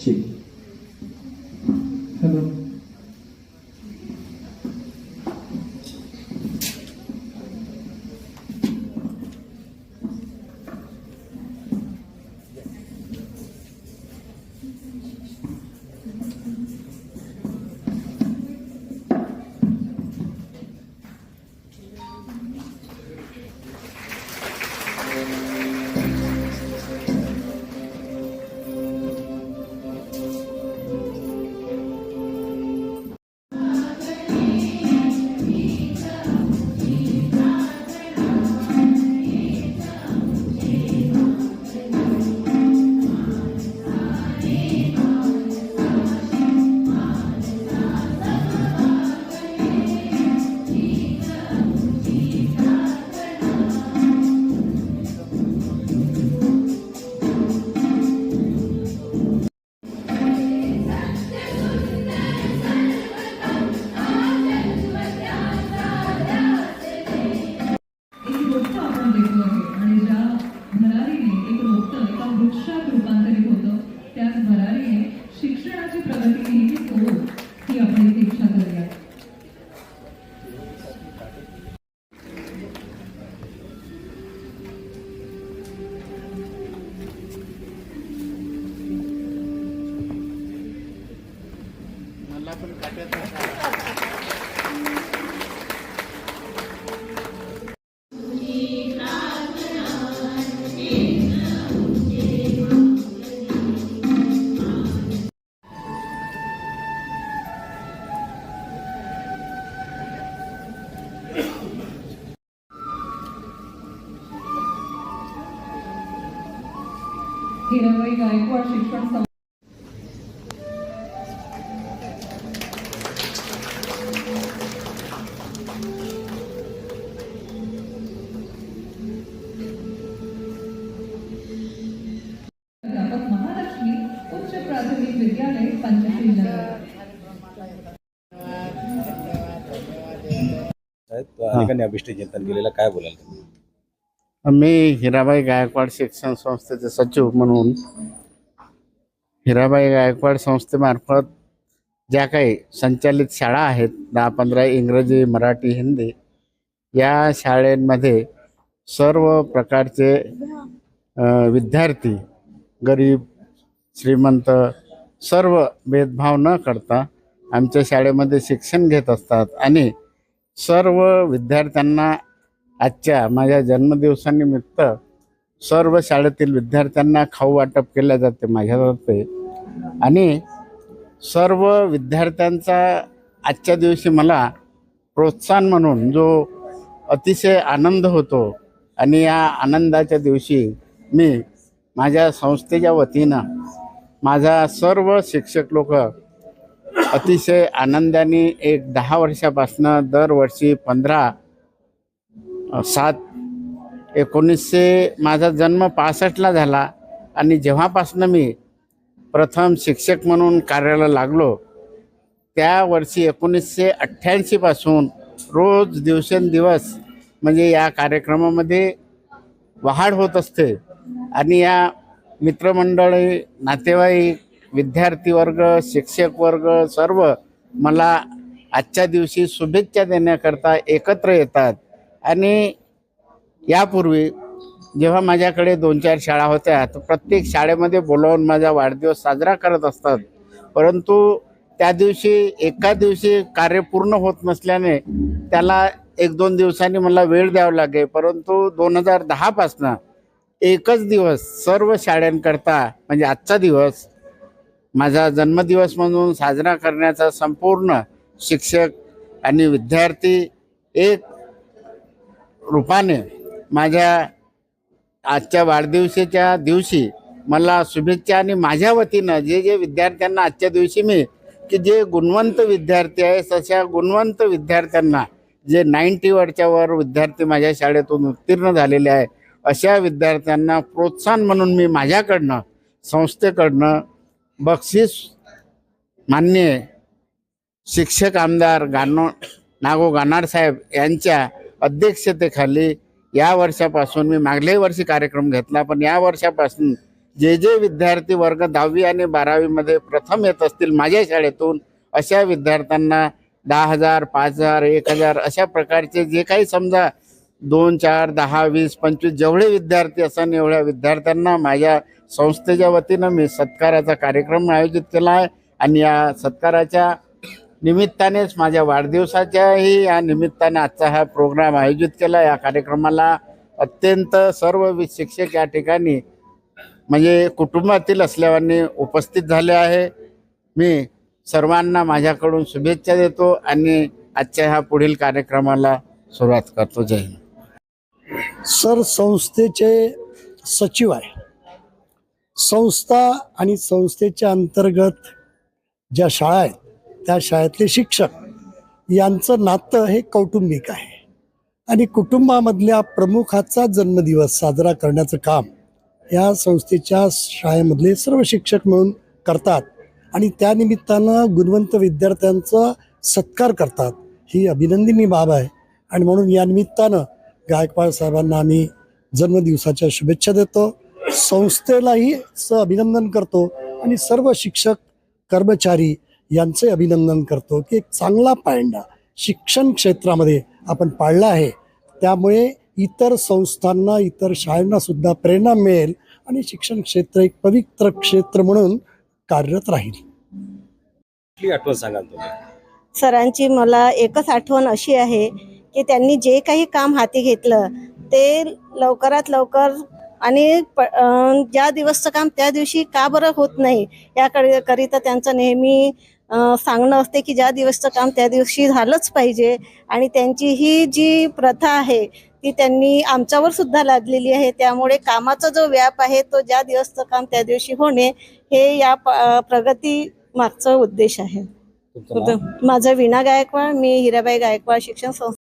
し、शिक्षणाची प्रगती नेहमीच हो ही आपण इथे इच्छा करूया. मला पण काट्याचा हिराबाई गायकवाड शिक्षण महालक्ष्मी उच्च प्राथमिक विद्यालय पंचशील नगर. अभिष्ट चिंतन केलेलं काय बोलाल तुम्ही? मी हिराबाई गायकवाड शिक्षण संस्थेचे सचिव म्हणून हिराबाई गायकवाड संस्थेमार्फत ज्या काही संचालित शाळा आहेत दहा पंधरा इंग्रजी मराठी हिंदी या शाळेमध्ये सर्व प्रकारचे विद्यार्थी गरीब श्रीमंत सर्व भेदभाव न करता आमच्या शाळेमध्ये शिक्षण घेत असतात आणि सर्व विद्यार्थ्यांना आजच्या माझ्या जन्मदिवसानिमित्त सर्व शाळेतील विद्यार्थ्यांना खाऊ वाटप केल्या जाते माझ्यातर्फे आणि सर्व विद्यार्थ्यांचा आजच्या दिवशी मला प्रोत्साहन म्हणून जो अतिशय आनंद होतो आणि या आनंदाच्या दिवशी मी माझ्या संस्थेच्या वतीनं माझा सर्व शिक्षक लोक अतिशय आनंदाने एक दहा वर्षापासनं दरवर्षी पंधरा सात एकोणीसशे माझा जन्म पासष्टला झाला आणि जेव्हापासनं मी प्रथम शिक्षक म्हणून कार्याला लागलो त्या वर्षी एकोणीसशे अठ्ठ्याऐंशीपासून रोज दिवसेंदिवस म्हणजे या कार्यक्रमामध्ये वाढ होत असते आणि या मित्रमंडळी नातेवाईक विद्यार्थी वर्ग शिक्षक वर्ग सर्व मला आजच्या दिवशी शुभेच्छा देण्याकरता एकत्र येतात. आणि यापूर्वी जेव्हा माझ्याकडे दोन चार शाळा होत्या तर प्रत्येक शाळेमध्ये बोलावून माझा वाढदिवस साजरा करत असतात. परंतु त्या दिवशी एका दिवशी कार्य पूर्ण होत नसल्याने त्याला एक दोन दिवसांनी मला वेळ द्यावा लागे. परंतु दोन हजार दहापासनं एकच दिवस सर्व शाळांकरता म्हणजे आजचा दिवस माझा जन्मदिवस म्हणून साजरा करण्याचा संपूर्ण शिक्षक आणि विद्यार्थी एक रूपाने माझ्या आजच्या वाढदिवसाच्या दिवशी मला शुभेच्छा आणि माझ्या वतीनं जे जे विद्यार्थ्यांना आजच्या दिवशी मी की जे गुणवंत विद्यार्थी आहे तशा गुणवंत विद्यार्थ्यांना जे नाईन्टी वर विद्यार्थी माझ्या शाळेतून उत्तीर्ण झालेले आहे अशा विद्यार्थ्यांना प्रोत्साहन म्हणून मी माझ्याकडनं संस्थेकडनं बक्षीस मान्य शिक्षक आमदार गानो नागो गानाड साहेब यांच्या अध्यक्षतेखाली या वर्षापासून मी मागल्याही वर्षी कार्यक्रम घेतला पण या वर्षापासून जे जे विद्यार्थी वर्ग दहावी आणि बारावीमध्ये प्रथम येत असतील माझ्या शाळेतून अशा विद्यार्थ्यांना दहा हजार पाच हजार एक हजार अशा प्रकारचे जे काही समजा दोन चार दहा वीस पंचवीस जेवढे विद्यार्थी असन एवढ्या विद्यार्थ्यांना माझ्या संस्थेच्या वतीनं मी सत्काराचा कार्यक्रम आयोजित केला आहे. आणि या सत्काराच्या निमित्तानेच माझ्या वाढदिवसाच्याही या निमित्ताने आजचा हा प्रोग्राम आयोजित केला. या कार्यक्रमाला अत्यंत सर्व शिक्षक या ठिकाणी म्हणजे कुटुंबातील असल्याने उपस्थित झाले आहे. मी सर्वांना माझ्याकडून शुभेच्छा देतो आणि आजच्या ह्या पुढील कार्यक्रमाला सुरुवात करतो. जय हिंद. सर संस्थेचे सचिव आहे. संस्था आणि संस्थेच्या अंतर्गत ज्या शाळा आहेत त्या शाळेतले शिक्षक यांचं नातं हे कौटुंबिक आहे. आणि कुटुंबामधल्या प्रमुखाचा जन्मदिवस साजरा करण्याचं काम या संस्थेच्या शाळेमधले सर्व शिक्षक मिळून करतात आणि त्यानिमित्तानं गुणवंत विद्यार्थ्यांचा सत्कार करतात. ही अभिनंदनीय बाब आहे. आणि म्हणून या निमित्तानं गायकवाड साहेबांना आम्ही जन्मदिवसाच्या शुभेच्छा देतो. संस्थेलाही स अभिनंदन करतो. आणि सर्व शिक्षक कर्मचारी यांचे अभिनंदन करतो की एक चांगला पायंडा शिक्षण क्षेत्रामध्ये आपण पाळला आहे. त्यामुळे इतर संस्थांना इतर शाळांना सुद्धा प्रेरणा मिळेल आणि शिक्षण क्षेत्र एक पवित्र क्षेत्र म्हणून कार्यरत राहील. कुठली आठवण सांगाल तुम्ही? सरांची मला एकच आठवण अशी आहे की त्यांनी जे काही काम हाती घेतलं ते लवकरात लवकर आणि प अं, ज्या दिवसचं काम त्या दिवशी का बरं होत नाही याकडे करिता त्यांचं नेहमी सांगणं असते की ज्या दिवसचं काम त्या दिवशी झालंच पाहिजे. आणि त्यांची ही जी प्रथा आहे ती त्यांनी आमच्यावर सुद्धा लादलेली आहे. त्यामुळे कामाचा जो व्याप आहे तो ज्या दिवसचं काम त्या दिवशी होणे हे या प्रगती मागचा उद्देश आहे? माझं वीणा गायकवाड मी हिराबाई गायकवाड शिक्षण संस्था